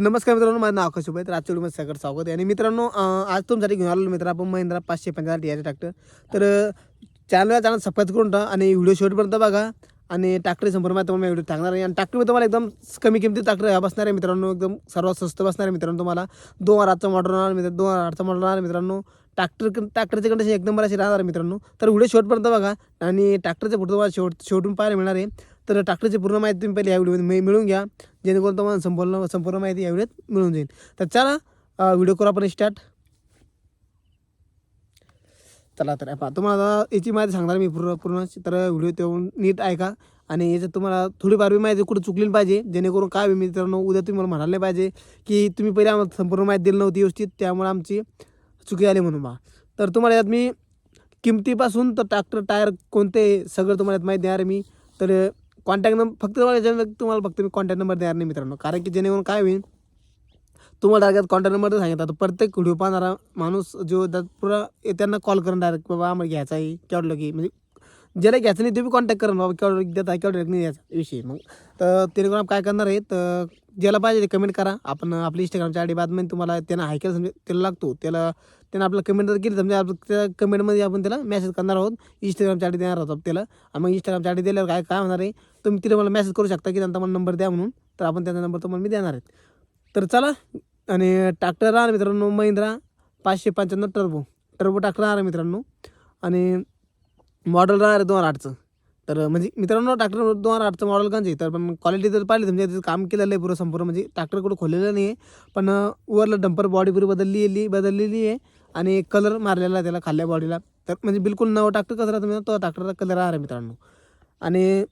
नमस्कार मित्रांनो माझं नाव आकाश उभे तर आजच्या व्हिडिओमध्ये सगळं स्वागत आहे. आणि मित्रांनो आज तुमच्यासाठी घेऊन आलो मित्र आपण महिंद्रा पाचशे पंचाळीस याचे ट्रॅक्टर. तर चॅनलला चॅनल सबस्क्राईब करून टाका आणि व्हिडिओ शेवटपर्यंत बघा. आणि ट्रॅक्टर संपर्क तुम्हाला व्हिडिओ टाकणार आहे. आणि टॅक्टरमध्ये तुम्हाला एकदम कमी किमतीत ट्रॅक्टर बसणार आहे मित्रांनो. एकदम सर्वात स्वस्त बसणार आहे मित्रांनो तुम्हाला. दोन हजार आठचा मॉडल राहणार मित्र दोन हजार आठचा मॉडल राहणार मित्रांनो. ट्रॅक्टर ट्रॅक्टरचे कंडिशन एक नंबर अशी राहणार आहे मित्रांनो. तर व्हिडिओ शेवटपर्यंत बघा. आणि ट्रॅक्टरचे फोटो तुम्हाला शेवट शेवटून पाहायला मिळणार आहे. तर ट्रॅक्टरची पूर्ण माहिती तुम्ही पहिले या व्हिडिओमध्ये मिळून घ्या. जेणेकरून तुम्हाला संपूर्ण संपूर्ण माहिती या व्हिडिओत मिळून जाईल. तर चला व्हिडिओ करू आपण स्टार्ट चला तर पहा तुम्हाला याची माहिती सांगणार मी पूर्ण पूर्ण. तर व्हिडिओ तेवढं नीट ऐका. आणि याच्यात तुम्हाला थोडीफार बी माहिती कुठं चुकली पाहिजे. जेणेकरून काय होईल मित्रांनो उद्या तुम्ही मला म्हणाले पाहिजे की तुम्ही पहिले आम्हाला संपूर्ण माहिती दिली नव्हती व्यवस्थित त्यामुळे आमची चुकी आली म्हणून बा तर तुम्हाला यात मी किमतीपासून तर ट्रॅक्टर टायर कोणते सगळं तुम्हाला यात माहिती देणार मी. तर कॉन्टॅक्ट नंबर फक्त तुम्हाला तुम्हाला फक्त मी कॉन्टॅक्ट नंबर देणार नाही मित्रांनो. कारण की जेणेकरून काय होईल तुम्हाला डायरेक्ट कॉन्टॅक्ट नंबर सांगितला. तर प्रत्येक व्हिडिओ पाहणारा माणूस जो त्यात पुरा त्यांना कॉल करून डायरेक्ट बाबा आम्हाला घ्यायचा आहे. केवढलं की म्हणजे ज्याला घ्यायचं नाही ते बी कॉन्टॅक्ट करून बाबा केवढं देत आहे केवढं नाही द्यायचा विषय. मग तर जेणेकरून काय करणार आहे तर ज्याला पाहिजे ते कमेंट करा. आपण आपली इंस्टाग्रामच्या आयडी बातमी तुम्हाला त्यांना हाय केलं समजा त्याला लागतो. त्याला त्यानं आपलं कमेंट जर केली समजा आपण त्या कमेंटमध्ये आपण त्याला मेसेज करणार आहोत. इंस्टाग्रामच्या आयडी देणार आहोत त्याला. आणि मग इंस्टाग्रामच्या आयडी दिल्यावर काय काय होणार आहे? तुम्ही तिथे मला मेसेज करू शकता की त्यांचा मला नंबर द्या म्हणून. तर आपण त्यांचा नंबर तुम्हाला मी देणार आहेत तर चला आणि ट्रॅक्टर राहणार मित्रांनो महिंद्रा पाचशे पंच्याण्णव टर्बो टर्बो ट्रॅक्टर राहणार मित्रांनो. आणि मॉडेल राहणार दोन हजार आठचं. तर म्हणजे मित्रांनो ट्रॅक्टर दोन हजार आठचं मॉडेल कंच तर पण क्वालिटी जर पाहिली म्हणजे त्याचं काम केलेलं आहे पुरं संपूर्ण म्हणजे ट्रॅक्टर कुठं खोललेलं नाही आहे पण वरलं डंपर बॉडी पुरी बदललेली बदललेली आहे आणि कलर मारलेला आहे त्याला खाल्ल्या बॉडीला तर म्हणजे बिलकुल नवं ट्रॅक्टर कसं राहतं मित्रांनो तो ट्रॅक्टरचा कलर राहणार आहे मित्रांनो. आणि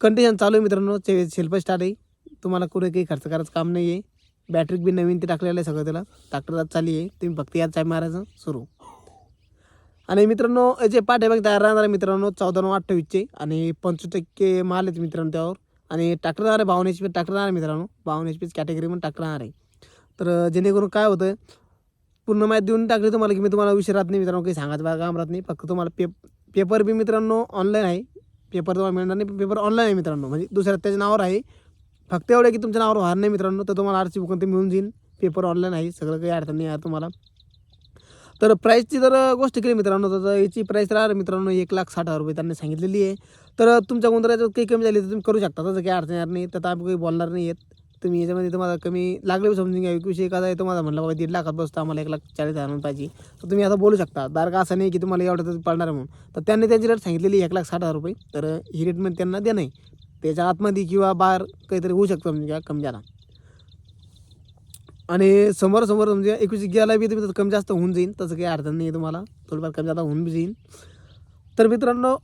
कंडिशन चालू आहे मित्रांनो. चे शिल्प स्टार्ट आहे. तुम्हाला कुठे काही खर्च करायचं काम नाही आहे बॅटरी बी नवीन ते टाकलेलं आहे सगळं त्याला. ट्रॅक्टर चालली आहे. तुम्ही फक्त यात चाय मारायचं. सुरू. आणि मित्रांनो याचे पाठे बघ तयार राहणार आहे मित्रांनो चौदा नऊ अठ्ठावीसचे. आणि पंचवीस टक्के माल आहेत मित्रांनो त्यावर. आणि ट्रॅक्टर राहणार आहे बावन्न एच पी ट्रॅक्टर राहणार आहे मित्रांनो बावन्न एच पीच कॅटेगरीमध्ये ट्रॅक्टर राहणार आहे तर जेणेकरून काय होतं पूर्ण माहिती देऊन टाकली तुम्हाला की मी तुम्हाला विषय राहत नाही मित्रांनो काही सांगायचं बघा काम राहत नाही. फक्त तुम्हाला पे पेपर बी मित्रांनो ऑनलाईन आहे. पेपर तुम्हाला मिळणार नाही पेपर ऑनलाईन आहे मित्रांनो. म्हणजे दुसऱ्या त्याच्या नावावर आहे. फक्त एवढं की तुमच्या नावावर होणार नाही मित्रांनो तर तुम्हाला आरची बुकन ते मिळून जाईल. पेपर ऑनलाईन आहे सगळं काही अडचण नाही आहे तुम्हाला. तर प्राईसची जर गोष्ट केली मित्रांनो तर याची प्राईस राहणार मित्रांनो एक लाख साठ हजार रुपये त्यांनी सांगितलेली आहे. तर तुमच्या गुंतराच्यात काही कमी झाली तर तुम्ही करू शकता तसं काही अडचण येणार नाही. तर आम्ही काही बोलणार नाही आहेत. तुम्ही याच्यामध्ये तुम्हाला कमी लागले समजून घ्या. एक विषय एखादा आहे तुम्हाला म्हणलं बाबा दीड लाखात बसतो आम्हाला एक लाख चाळीस हजार पाहिजे. तर तुम्ही आता बोलू शकता. दार का असं नाही की तुम्हाला एवढं पडणार आहे म्हणून. तर त्यांनी त्यांची रेट सांगितलेली एक लाख साठ हजार रुपये. तर ही रेटमध्ये त्यांना द्या नाही त्याच्या आतमध्ये किंवा बाहेर काहीतरी होऊ शकतं म्हणजे काय कमी झाला. आणि समोर समोर म्हणजे एकवीस गेला बी तुम्ही कमी जास्त होऊन जाईल तसं काही अडचण नाही आहे तुम्हाला. थोडंफार कमी जास्त होऊन बी जाईल तर मित्रांनो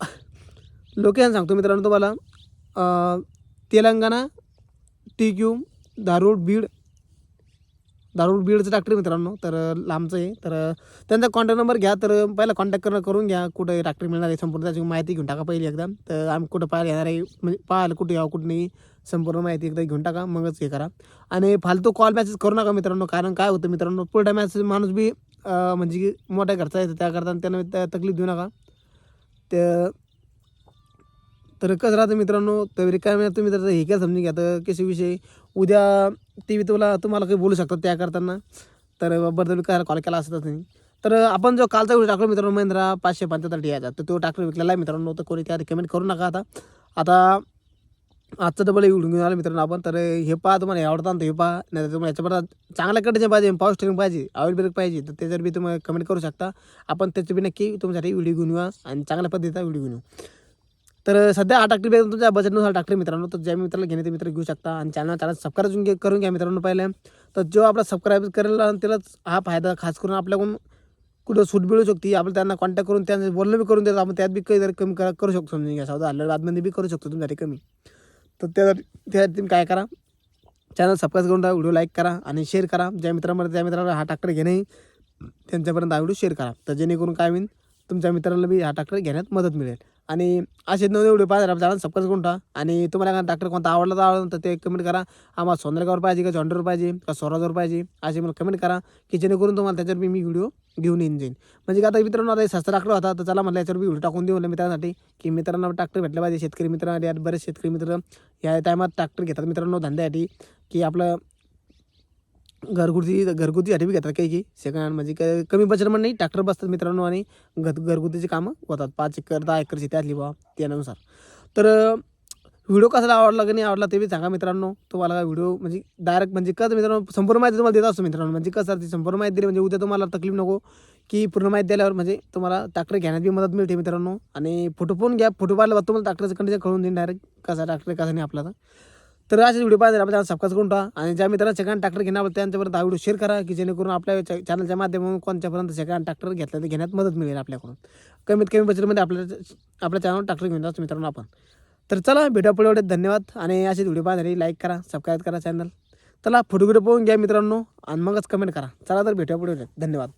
लोकेशन सांगतो मित्रांनो तुम्हाला तेलंगणा टी क्यू दारूड बीड दारूड बीडचं ट्रॅक्टर मित्रांनो. तर लांबचं आहे. तर त्यांचा कॉन्टॅक्ट नंबर घ्या. तर पहिला कॉन्टॅक्ट करणं करून घ्या. कुठं ट्रॅक्टर मिळणार आहे संपूर्ण. त्याची माहिती घेऊन टाका पहिली एकदा. तर आम्ही कुठं पाहायला येणार आहे म्हणजे पाहायला कुठे यावं कुठं नाही संपूर्ण माहिती एकदा घेऊन टाका. मगच हे करा. आणि फालतू कॉल मॅसेज करू नका मित्रांनो कारण काय होतं मित्रांनो पुढे मॅसेज माणूस बी म्हणजे की मोठ्या घरचा येतं. त्याकरता त्यांना त्या तकलीफ देऊ नका. ते तर कसं राहतं मित्रांनो तर रिकाम्या तुम्ही तर हे काय समजून घ्या. तर कसे विषय? उद्या ते मी तुला तुम्हाला काही बोलू शकतात त्या करताना. तर बरं काय कॉल केला असतच नाही तर आपण जो कालचा व्हिडिओ टाकलो मित्रांनो महिंद्रा पाचशे पंच्याहत्तर याचा तर तो ट्रॅक्टर विकलेला आहे मित्रांनो तर कोणी त्या रिकमेंड करू नका आता. आता आजचं डबल उडून घेऊन आला मित्रांनो आपण तर हे पहा तुम्हाला हे आवडतं तर हे पहा नाही तर तुम्हाला याच्यापर्यंत चांगल्या कंडिशन पाहिजे पावर स्टेरिंग पाहिजे ऑइल ब्रेक पाहिजे तर त्याच्यावर बी तुम्ही कमेंट करू शकता आपण त्याचं बी नक्की तुमच्यासाठी व्हिडिओ घेऊन येऊ आणि चांगल्या पद्धतीचा व्हिडिओ घेऊन येऊ. तर सध्या हा ट्रॅक्टर बॅग तुमच्या बजेटनुसार ट्रॅक्टर मित्रांनो. तर ज्या मित्राला घेणे ते मित्र घेऊ शकता आणि चॅनल चॅनल सबस्क्राईब घे करून घ्या मित्रांनो पहिले. तर जो आपला सबस्क्राईब करेल त्यालाच हा फायदा खास करून आपल्याकडून कुठं सूट मिळू शकते. आपण त्यांना कॉन्टॅक्ट करून त्यांचं बोलणं बी करून देतो. आपण त्यात बी काही जरी कमी करा करू शकतो समजून घ्या. सौदा आलेल्या बादमध्ये बी करू शकतो तुमच्यासाठी कमी. तर त्या त्यासाठी तुम्ही काय करा चॅनल सबस्क्राईब करून टाका व्हिडिओ लाईक करा आणि शेअर करा. ज्या मित्रांमध्ये त्या मित्राला हा ट्रॅक्टर घेणे त्यांच्यापर्यंत हा व्हिडिओ शेअर करा. तर जेणेकरून काय होईल तुमच्या मित्राला बी हा ट्रॅक्टर घेण्यात मदत मिळेल. आणि असे नवीन व्हिडिओ पाहिजे आपल्या चॅनल सबस्क्राईब करून आणि तुम्हाला काय ट्रॅक्टर कोणता आवडला तर आवडला तर ते कमेंट करा. आम्हाला सोनरेगावर पाहिजे का झॉन्डरवर पाहिजे का स्वराजवर पाहिजे असे मला कमेंट करा की जेणेकरून तुम्हाला त्याच्यावर बी मी व्हिडिओ घेऊन येईन जाईन. म्हणजे का आता मित्रांनो आता हे सस्ता ट्रॅक्टर होता तर चला म्हटलं याच्यावर व्हिडिओ टाकून देऊ म्हणलं मित्रांसाठी की मित्रांना ट्रॅक्टर भेटलं पाहिजे. शेतकरी मित्रांना यात बरेच शेतकरी मित्र या टायमात ट्रॅक्टर घेतात मित्रांनो धंद्यासाठी की आपलं घरगुती घरगुतीसाठी बी घेतात काही काही सेकंड हँड म्हणजे काय? कमी बजेटमध्ये नाही ट्रॅक्टर बसतात मित्रांनो आणि घरगुतीचे कामं होतात. पाच एकर दहा एकरची त्यातली बा त्यानुसार. तर व्हिडिओ कसा आवडला की नाही आवडला ते बी सांगा मित्रांनो. तुम्हाला व्हिडिओ म्हणजे डायरेक्ट म्हणजे कसं मित्रांनो संपूर्ण माहिती तुम्हाला देत असतो मित्रांनो. म्हणजे कसं ती संपूर्ण माहिती दिली म्हणजे उद्या तुम्हाला तकलीफ नको की पूर्ण माहिती दिल्यावर म्हणजे तुम्हाला ट्रॅक्टर घेण्यात बी मदत मिळते मित्रांनो. आणि फोटो पण घ्या फोटो पाहिला तुम्हाला ट्रॅक्टरचं कंडिशन कळून देईन डायरेक्ट कसा ट्रॅक्टर कसा नाही आपला तर. तर असे व्हिडिओ पाहिजे आपण चॅनल सबस्क्राईब करून ठेवा. आणि ज्या मित्रांना सेकंड ट्रॅक्टर घेणार त्यांच्यापर्यंत हा व्हिडिओ शेअर करा की जेणेकरून आपल्या चॅनलच्या माध्यमातून कोणत्यापर्यंत सेकंड ट्रॅक्टर घेतला ते घेण्यात मदत मिळेल आपल्याकडून. कमीत कमी बजेटमध्ये आपल्या आपल्या चॅनलवर ट्रॅक्टर घेऊन जातो मित्रांनो आपण. तर चला भेटा पुढे एवढे धन्यवाद. आणि असेच व्हिडिओ पाहण्यासाठी लाईक करा सबस्क्राईब करा चॅनल चला फोटो व्हिडिओ पाहून घ्या मित्रांनो. आणि मगच कमेंट करा. चला तर भेटा पुढे. धन्यवाद.